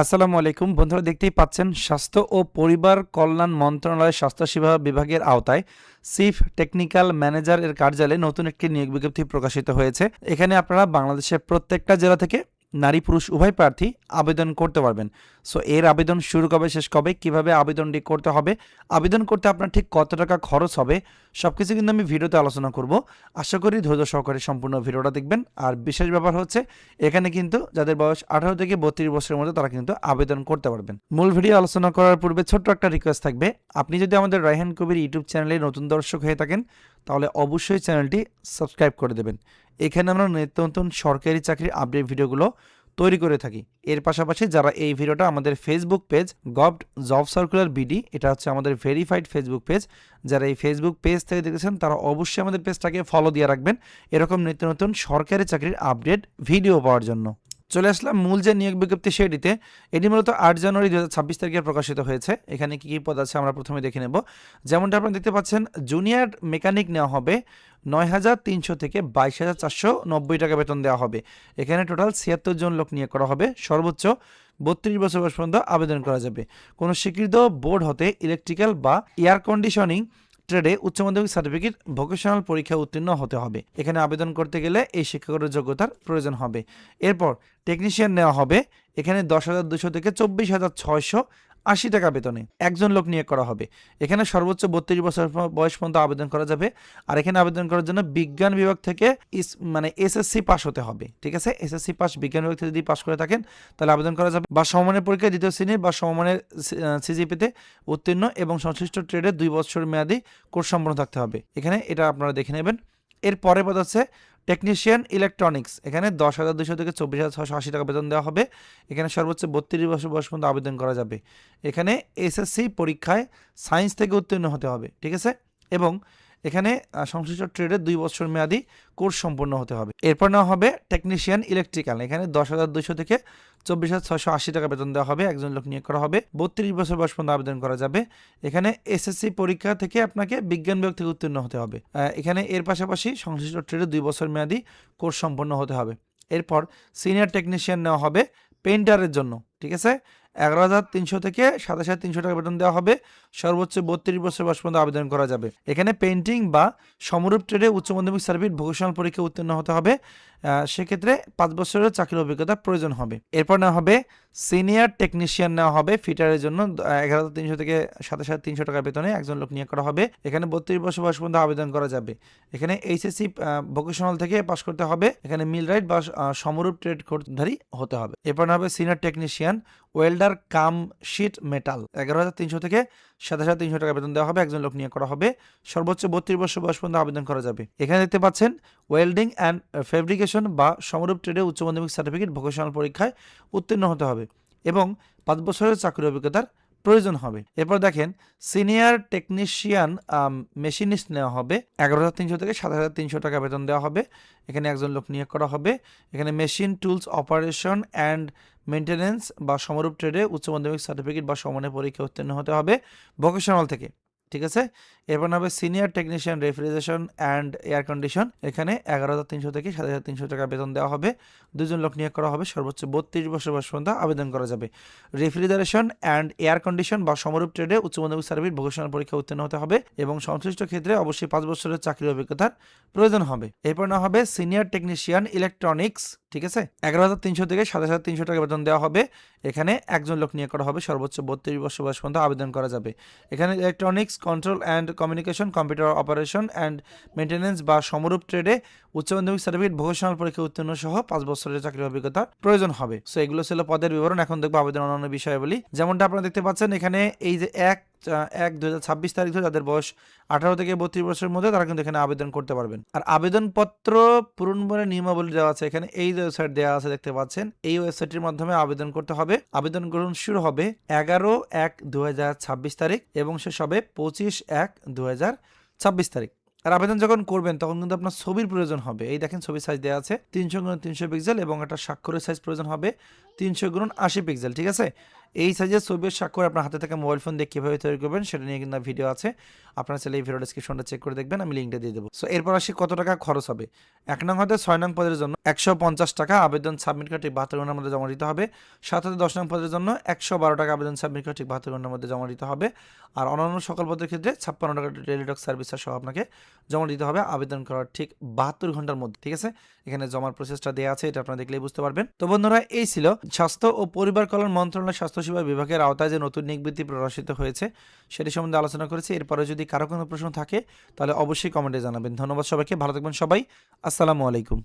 আসসালামু আলাইকুম। বন্ধুরা দেখতেই পাচ্ছেন, স্বাস্থ্য ও পরিবার কল্যাণ মন্ত্রণালয়ের স্বাস্থ্যসেবা বিভাগের আওতায় চিফ টেকনিক্যাল ম্যানেজার এর কার্যালয়ে নতুন একটি নিয়োগ বিজ্ঞপ্তি প্রকাশিত হয়েছে। এখানে আপনারা বাংলাদেশের প্রত্যেকটা জেলা থেকে নারী পুরুষ উভয় প্রার্থী আবেদন করতে পারবেন। সো এর আবেদন শুরু কবে, শেষ কবে, কীভাবে আবেদনটি করতে হবে, আবেদন করতে আপনার ঠিক কত টাকা খরচ হবে সব কিছু কিন্তু আমি ভিডিওতে আলোচনা করব। আশা করি ধৈর্য সহকারে সম্পূর্ণ ভিডিওটা দেখবেন। আর বিশেষ ব্যাপার হচ্ছে, এখানে কিন্তু যাদের বয়স আঠারো থেকে বত্রিশ বছরের মধ্যে, তারা কিন্তু আবেদন করতে পারবেন। মূল ভিডিও আলোচনা করার পূর্বে ছোট্ট একটা রিকোয়েস্ট থাকবে। আপনি যদি আমাদের রায়হান কবির ইউটিউব চ্যানেলে নতুন দর্শক হয়ে থাকেন, তাহলে অবশ্যই চ্যানেলটি সাবস্ক্রাইব করে দেবেন। এখানে আমরা নিত্য নতুন সরকারি চাকরির আপডেট ভিডিওগুলো তৈরি করে থাকি। এর পাশাপাশি যারা এই ভিডিওটা আমাদের Facebook page govt job circular BD এটা হচ্ছে আমাদের ভেরিফাইড ফেসবুক পেজ যারা এই ফেসবুক পেজ থেকে দেখেছেন, তারা অবশ্যই আমাদের পেজটাকে ফলো দিয়ে রাখবেন। এরকম নিত্য নতুন সরকারি চাকরির আপডেট ভিডিও পাওয়ার জন্য। চলে আসলাম মূল যে নিয়োগ বিজ্ঞপ্তি সেটিতে। এটি মূলত আট জানুয়ারি দু ছাব্বিশ তারিখে প্রকাশিত হয়েছে। এখানে কী কী পদ আছে আমরা প্রথমে দেখে নেব। যেমনটা আপনারা দেখতে পাচ্ছেন, জুনিয়র মেকানিক নেওয়া হবে নয় হাজার তিনশো থেকে বাইশ হাজার চারশো নব্বই টাকা বেতন দেওয়া হবে। এখানে টোটাল ছিয়াত্তর জন লোক নিয়োগ করা হবে। সর্বোচ্চ বত্রিশ বছর বয়স পর্যন্ত আবেদন করা যাবে। কোনো স্বীকৃত বোর্ড হতে ইলেকট্রিক্যাল বা এয়ার কন্ডিশনিং ট্রেডে উচ্চ মাধ্যমিক সার্টিফিকেট ভোকেশনাল পরীক্ষা উত্তীর্ণ হতে হবে। এখানে আবেদন করতে গেলে এই শিক্ষাগত যোগ্যতার প্রয়োজন হবে। এরপর টেকনিশিয়ান নেওয়া হবে। এখানে দশ হাজার দুশো থেকে চব্বিশ হাজার ছয়শো আশি টাকা বেতনে। একজন লোক নিয়োগ করা হবে। এখানে সর্বোচ্চ বত্রিশ বছর বয়স পর্যন্ত আবেদন করা যাবে। আর এখানে আবেদন করার জন্য বিজ্ঞান বিভাগ থেকে মানে এসএসসি পাস হতে হবে। ঠিক আছে? এসএসসি পাস বিজ্ঞান বিভাগ থেকে যদি পাস করে থাকেন, তাহলে আবেদন করা যাবে। বা সমমানের পরীক্ষায় দ্বিতীয় শ্রেণির বা সমমানের সিজিপিতে উত্তীর্ণ এবং সংশ্লিষ্ট ট্রেডে দুই বছর মেয়াদি কোর্স সম্পন্ন থাকতে হবে। এখানে এটা আপনারা দেখে নেবেন। এর পরে পদ হচ্ছে টেকনিশিয়ান ইলেকট্রনিক্স এখানে দশ হাজার দুশো থেকে চব্বিশ হাজার ছশো আশি টাকা বেতন দেওয়া হবে। এখানে সর্বোচ্চ বত্রিশ বছর বয়স পর্যন্ত আবেদন করা যাবে। এখানে এসএসসি পরীক্ষায় সায়েন্স থেকে উত্তীর্ণ হতে হবে, ঠিক আছে? এবং এখানে সংশ্লিষ্ট ট্রেডে দুই বছর মেয়াদি কোর্স সম্পন্ন হতে হবে। এরপর নেওয়া হবে টেকনিশিয়ান ইলেকট্রিক্যাল এখানে দশ হাজার দুশো থেকে চব্বিশ হাজার ছশো আশি টাকা বেতন দেওয়া হবে, একজন লোক নিয়োগ করা হবে। বত্রিশ বছর বয়স পর্যন্ত আবেদন করা যাবে। এখানে এসএসসি পরীক্ষা থেকে আপনাকে বিজ্ঞান বিভাগ থেকে উত্তীর্ণ হতে হবে। এখানে এর পাশাপাশি সংশ্লিষ্ট ট্রেডে দুই বছর মেয়াদি কোর্স সম্পন্ন হতে হবে। এরপর সিনিয়র টেকনিশিয়ান নেওয়া হবে পেইন্টারের জন্য, ঠিক আছে? এগারো হাজার তিনশো থেকে সাতাশ হাজার তিনশো টাকা বেতন দেওয়া হবে। সর্বোচ্চ বত্রিশ বছর বয়স পর্যন্ত আবেদন করা যাবে। এখানে পেন্টিং বা সমরূপ ট্রেডে উচ্চ মাধ্যমিক সার্ভিস ভোকেশনাল পরীক্ষা উত্তীর্ণ হতে হবে। সেক্ষেত্রে পাঁচ বছরের চাকরির অভিজ্ঞতা প্রয়োজন হবে। এরপর নেওয়া হবে সিনিয়র টেকনিশিয়ান নেওয়া হবে ফিটারের জন্য এগারো হাজার তিনশো থেকে সাতাশ হাজার তিনশো টাকা বেতনে একজন লোক নিয়োগ করা হবে। এখানে বত্রিশ বছর বয়স পর্যন্ত আবেদন করা যাবে। এখানে এইচএসসি ভোকেশনাল থেকে পাশ করতে হবে। এখানে মিল রাইট বা সমরূপ ট্রেড কোর্সধারী হতে হবে। এরপর হবে senior technician welder cum sheet metal এগারো হাজার তিনশো থেকে সাতাশ হাজার তিনশো টাকা বেতন দেওয়া হবে, একজন লোক নিয়োগ করা হবে। সর্বোচ্চ বত্রিশ বছর বয়স পর্যন্ত আবেদন করা যাবে। এখানে দেখতে পাচ্ছেন ওয়েল্ডিং অ্যান্ড ফেব্রিকেশন বা সমরূপ ট্রেডে উচ্চ মাধ্যমিক সার্টিফিকেট ভোকেশনাল পরীক্ষায় উত্তীর্ণ হতে হবে এবং পাঁচ বছরের চাকরির অভিজ্ঞতার প্রয়োজন হবে। এরপর দেখেন সিনিয়র টেকনিশিয়ান মেশিনিস্ট নেওয়া হবে। এগারো হাজার তিনশো থেকে সাত হাজার তিনশো টাকা বেতন দেওয়া হবে। এখানে একজন লোক নিয়োগ করা হবে। এখানে machine tools operation and maintenance বা সমরূপ ট্রেডে উচ্চ মাধ্যমিক সার্টিফিকেট বা সমানের পরীক্ষা উত্তীর্ণ হতে হবে ভোকেশনাল থেকে। ঠিক আছে? এরপর হবে senior technician, refrigeration and air condition. এখানে এগারো হাজার তিনশো থেকে সাত হাজার তিনশো টাকা বেতন দেওয়া হবে। দুজন লোক নিয়োগ করা হবে। সর্বোচ্চ বত্রিশ বছর বয়স পর্যন্ত আবেদন করা যাবে। রেফ্রিজারেশন অ্যান্ড এয়ার কন্ডিশন বা সমরূপ ট্রেডে উচ্চ মাধ্যমিক সার্ভিস ভোকেশনাল পরীক্ষা উত্তীর্ণ হতে হবে এবং সংশ্লিষ্ট ক্ষেত্রে অবশ্যই পাঁচ বছরের চাকরির অভিজ্ঞতার প্রয়োজন হবে। এরপর না হবে সিনিয়র টেকনিশিয়ান ইলেকট্রনিক্স, ঠিক আছে? এগারো হাজার তিনশো থেকে সাতাশ হাজার তিনশো টাকা বেতন দেওয়া হবে। এখানে একজন লোক নিয়োগ করা হবে। সর্বোচ্চ বত্রিশ বছর বয়স পর্যন্ত আবেদন করা যাবে। এখানে electronics control and communication computer operation and maintenance বা সমরূপ ট্রেডে উচ্চ মাধ্যমিক সার্টিফিকেট ভোকেশনাল পরীক্ষা উত্তীর্ণ সহ পাঁচ বছরের চাকরির অভিজ্ঞতা প্রয়োজন হবে। সো এগুলো ছিল পদের বিবরণ। এখন দেখব আবেদন অন্যান্য বিষয়াবলী। যেমনটা আপনারা দেখতে পাচ্ছেন, এখানে এই যে এক এক দু তারিখ ধরে যাদের বয়স আঠারো থেকে বত্রিশ বছরের মধ্যে তারা কিন্তু এখানে আবেদন করতে পারবেন। আর আবেদনপত্র পূরণ করে নিয়মাবলী দেওয়া আছে। এখানে এই ওয়েবসাইট দেওয়া আছে, দেখতে পাচ্ছেন। এই ওয়েবসাইটের মাধ্যমে আবেদন করতে হবে। আবেদন গ্রহণ শুরু হবে এগারো এক দু তারিখ এবং শেষ হবে পঁচিশ এক দু তারিখ। আর আবেদন যখন করবেন, তখন কিন্তু আপনার ছবির প্রয়োজন হবে। এই দেখেন ছবির সাইজ দেওয়া আছে। তিনশো গুণ তিনশো পিক্সেল এবং একটা স্বাক্ষরের সাইজ প্রয়োজন হবে তিনশো গুণ আশি পিক্সেল ঠিক আছে? এই সাইজের ছবির স্বাক্ষর আপনার হাতে থাকা মোবাইল ফোন দিয়ে কীভাবে তৈরি করবেন সেটা নিয়ে কিন্তু ভিডিও আছে। আপনার চাইলে এই ভিডিও ডিসক্রিপশনটা চেক করে দেখবেন, আমি লিঙ্কটা দিয়ে দেবো। সো এরপর আসি কত টাকা খরচ হবে? এক নং হতে ছয় নং পদের জন্য একশো পঞ্চাশ টাকা আবেদন সাবমিট করে ঠিক বাহাত্তর ঘণ্টার মধ্যে জমা দিতে হবে। সাত হতে দশ নং পদের জন্য একশো বারো টাকা আবেদন সাবমিট করে ঠিক বাহাত্তর ঘণ্টার মধ্যে জমা দিতে হবে। আর অন্যান্য সকল পদের ক্ষেত্রে ছাপ্পান্ন টাকা টেলিটক সার্ভিস সহ আপনাকে জমা দিতে হবে আবেদন করার ঠিক বাহাত্তর ঘণ্টার মধ্যে, ঠিক আছে? এখানে জমার প্রসেসটা দেওয়া আছে, এটা আপনারা দেখলেই বুঝতে পারবেন। তো বন্ধুরা, এই ছিল স্বাস্থ্য ও পরিবার কল্যাণ মন্ত্রণালয় স্বাস্থ্যসেবা বিভাগের আওতায় যে নতুন নিয়োগ বৃদ্ধি প্রকাশিত হয়েছে, সেটি সম্বন্ধে আলোচনা করেছি। এরপরে যদি কারও কোনো প্রশ্ন থাকে, তাহলে অবশ্যই কমেন্টে জানাবেন। ধন্যবাদ সবাইকে, ভালো থাকবেন সবাই। আসসালামু আলাইকুম।